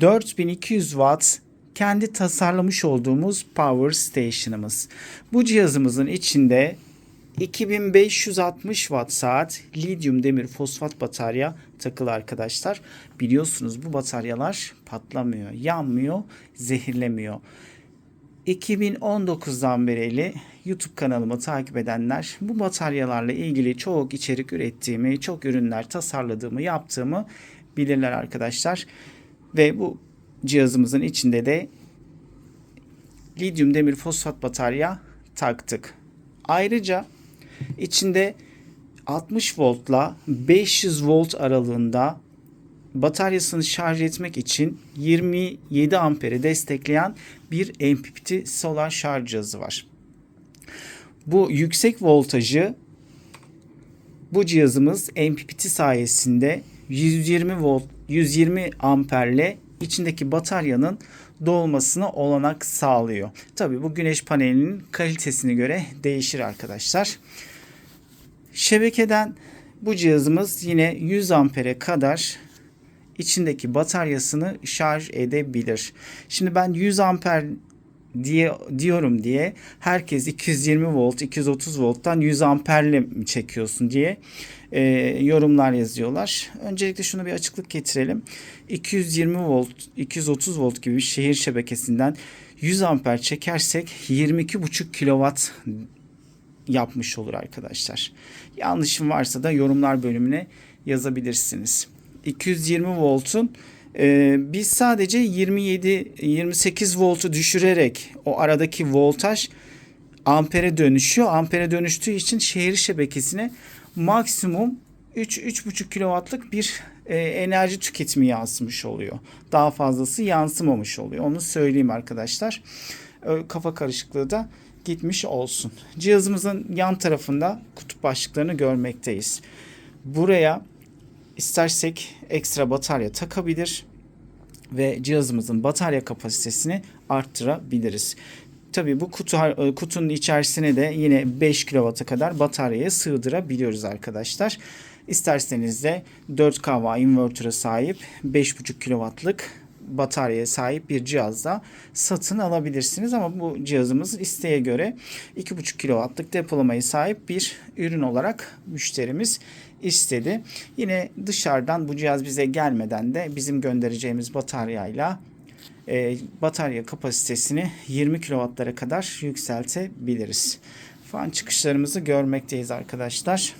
4200 watt kendi tasarlamış olduğumuz power station'ımız. Bu cihazımızın içinde 2560 watt saat lityum demir fosfat batarya takılı arkadaşlar. Biliyorsunuz bu bataryalar patlamıyor, yanmıyor, zehirlemiyor. 2019'dan beri YouTube kanalımı takip edenler bu bataryalarla ilgili çok içerik ürettiğimi, çok ürünler tasarladığımı, yaptığımı bilirler arkadaşlar. Ve bu cihazımızın içinde de lityum demir fosfat batarya taktık. Ayrıca içinde 60 voltla 500 volt aralığında bataryasını şarj etmek için 27 amperi destekleyen bir MPPT solar şarj cihazı var. Bu yüksek voltajı bu cihazımız MPPT sayesinde 120 volt 120 amperle içindeki bataryanın dolmasına olanak sağlıyor. Tabi bu güneş panelinin kalitesine göre değişir arkadaşlar. Şebekeden bu cihazımız yine 100 ampere kadar içindeki bataryasını şarj edebilir. Şimdi ben 100 amper diye diyorum diye herkes 220 volt 230 volttan 100 amperle mi çekiyorsun diye e, yorumlar yazıyorlar. Öncelikle şunu bir açıklık getirelim. 220 volt 230 volt gibi bir şehir şebekesinden 100 amper çekersek 22,5 kilowatt yapmış olur arkadaşlar. Yanlışım varsa da yorumlar bölümüne yazabilirsiniz. 220 voltun e, biz sadece 27 28 voltu düşürerek o aradaki voltaj ampere dönüşüyor. Ampere dönüştüğü için şehir şebekesine maksimum 3-3,5 kW'lık bir e, enerji tüketimi yansımış oluyor. Daha fazlası yansımamış oluyor. Onu söyleyeyim arkadaşlar. E, kafa karışıklığı da gitmiş olsun. Cihazımızın yan tarafında kutup başlıklarını görmekteyiz. Buraya istersek ekstra batarya takabilir ve cihazımızın batarya kapasitesini arttırabiliriz. Tabii bu kutu, kutunun içerisine de yine 5 kW'a kadar bataryayı sığdırabiliyoruz arkadaşlar. İsterseniz de 4 kW inverter'a sahip 5.5 kW'lık bataryaya sahip bir cihazda satın alabilirsiniz ama bu cihazımız isteğe göre 2.5 kW'lık depolamayı sahip bir ürün olarak müşterimiz istedi. Yine dışarıdan bu cihaz bize gelmeden de bizim göndereceğimiz bataryayla e, batarya kapasitesini 20 kW'lara kadar yükseltebiliriz. Fan çıkışlarımızı görmekteyiz arkadaşlar.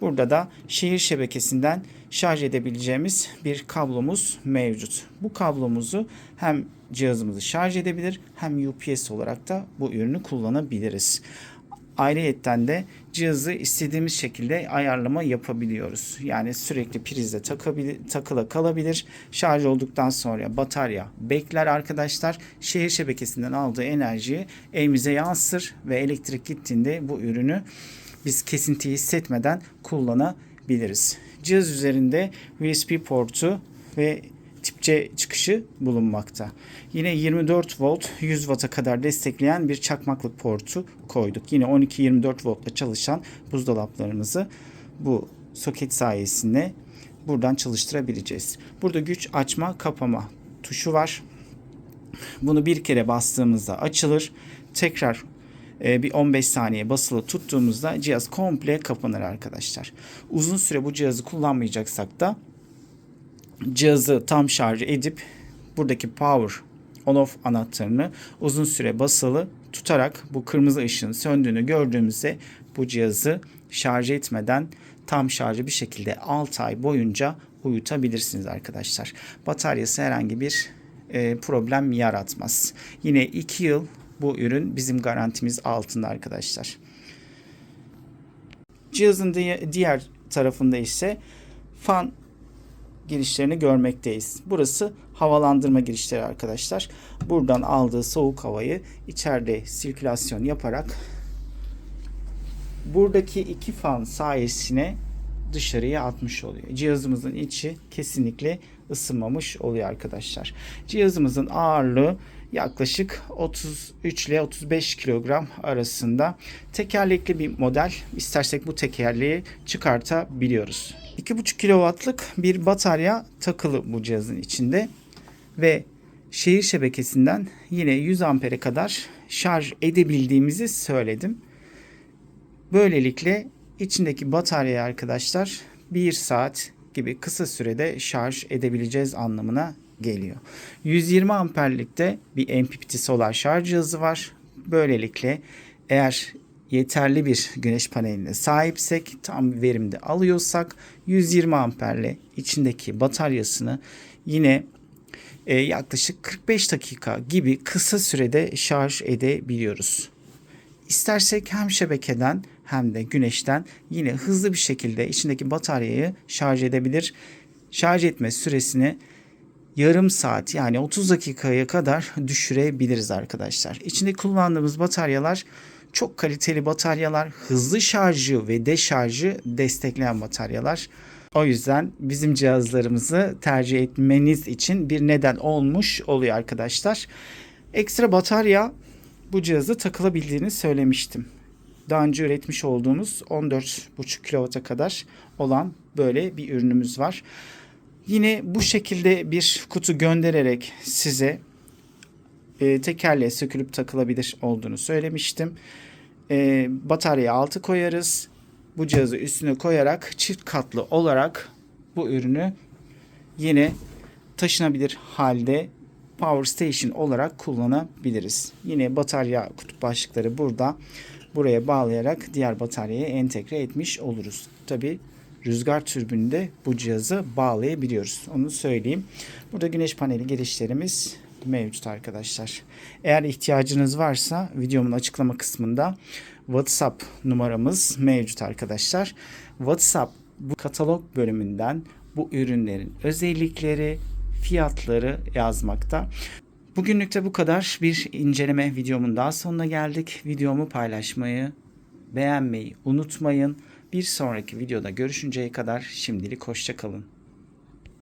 Burada da şehir şebekesinden şarj edebileceğimiz bir kablomuz mevcut. Bu kablomuzu hem cihazımızı şarj edebilir hem UPS olarak da bu ürünü kullanabiliriz. Ayrıyetten de cihazı istediğimiz şekilde ayarlama yapabiliyoruz. Yani sürekli prizde takıla kalabilir. Şarj olduktan sonra batarya bekler arkadaşlar. Şehir şebekesinden aldığı enerjiyi evimize yansır ve elektrik gittiğinde bu ürünü biz kesinti hissetmeden kullanabiliriz. Cihaz üzerinde USB portu ve C çıkışı bulunmakta. Yine 24 volt 100 Watt'a kadar destekleyen bir çakmaklık portu koyduk. Yine 12-24 voltla çalışan buzdolaplarımızı bu soket sayesinde buradan çalıştırabileceğiz. Burada güç açma kapama tuşu var. Bunu bir kere bastığımızda açılır. Tekrar e, bir 15 saniye basılı tuttuğumuzda cihaz komple kapanır arkadaşlar. Uzun süre bu cihazı kullanmayacaksak da cihazı tam şarj edip buradaki power on off anahtarını uzun süre basılı tutarak bu kırmızı ışığın söndüğünü gördüğümüzde bu cihazı şarj etmeden tam şarjı bir şekilde 6 ay boyunca uyutabilirsiniz arkadaşlar. Bataryası herhangi bir e, problem yaratmaz. Yine 2 yıl bu ürün bizim garantimiz altında arkadaşlar. Cihazın diğer tarafında ise fan girişlerini görmekteyiz. Burası havalandırma girişleri arkadaşlar. Buradan aldığı soğuk havayı içeride sirkülasyon yaparak buradaki iki fan sayesine dışarıya atmış oluyor. Cihazımızın içi kesinlikle ısınmamış oluyor arkadaşlar. Cihazımızın ağırlığı yaklaşık 33 ile 35 kilogram arasında. Tekerlekli bir model. İstersek bu tekerleği çıkartabiliyoruz. 2,5 kW'lık bir batarya takılı bu cihazın içinde. ve şehir şebekesinden yine 100 ampere kadar şarj edebildiğimizi söyledim. Böylelikle içindeki bataryayı arkadaşlar 1 saat gibi kısa sürede şarj edebileceğiz anlamına geliyor. 120 amperlikte bir MPPT solar şarj cihazı var. Böylelikle eğer yeterli bir güneş paneline sahipsek, tam verimde alıyorsak 120 amperle içindeki bataryasını yine e, yaklaşık 45 dakika gibi kısa sürede şarj edebiliyoruz. İstersek hem şebekeden hem de güneşten yine hızlı bir şekilde içindeki bataryayı şarj edebilir. Şarj etme süresini yarım saat yani 30 dakikaya kadar düşürebiliriz arkadaşlar. İçinde kullandığımız bataryalar çok kaliteli bataryalar, hızlı şarjı ve deşarjı destekleyen bataryalar. O yüzden bizim cihazlarımızı tercih etmeniz için bir neden olmuş oluyor arkadaşlar. Ekstra batarya bu cihazı takılabildiğini söylemiştim. Daha önce üretmiş olduğumuz 14,5 kW'a kadar olan böyle bir ürünümüz var. Yine bu şekilde bir kutu göndererek size e, tekerleğe sökülüp takılabilir olduğunu söylemiştim. E, bataryayı altı koyarız. Bu cihazı üstüne koyarak çift katlı olarak bu ürünü yine taşınabilir halde Power Station olarak kullanabiliriz. Yine batarya kutup başlıkları burada. Buraya bağlayarak diğer bataryaya entegre etmiş oluruz. Tabi rüzgar türbünde bu cihazı bağlayabiliyoruz. Onu söyleyeyim. Burada güneş paneli girişlerimiz mevcut arkadaşlar. Eğer ihtiyacınız varsa videomun açıklama kısmında WhatsApp numaramız mevcut arkadaşlar. WhatsApp bu katalog bölümünden bu ürünlerin özellikleri, fiyatları yazmakta. Bugünlük de bu kadar. Bir inceleme videomun daha sonuna geldik. Videomu paylaşmayı, beğenmeyi unutmayın. Bir sonraki videoda görüşünceye kadar şimdilik hoşçakalın.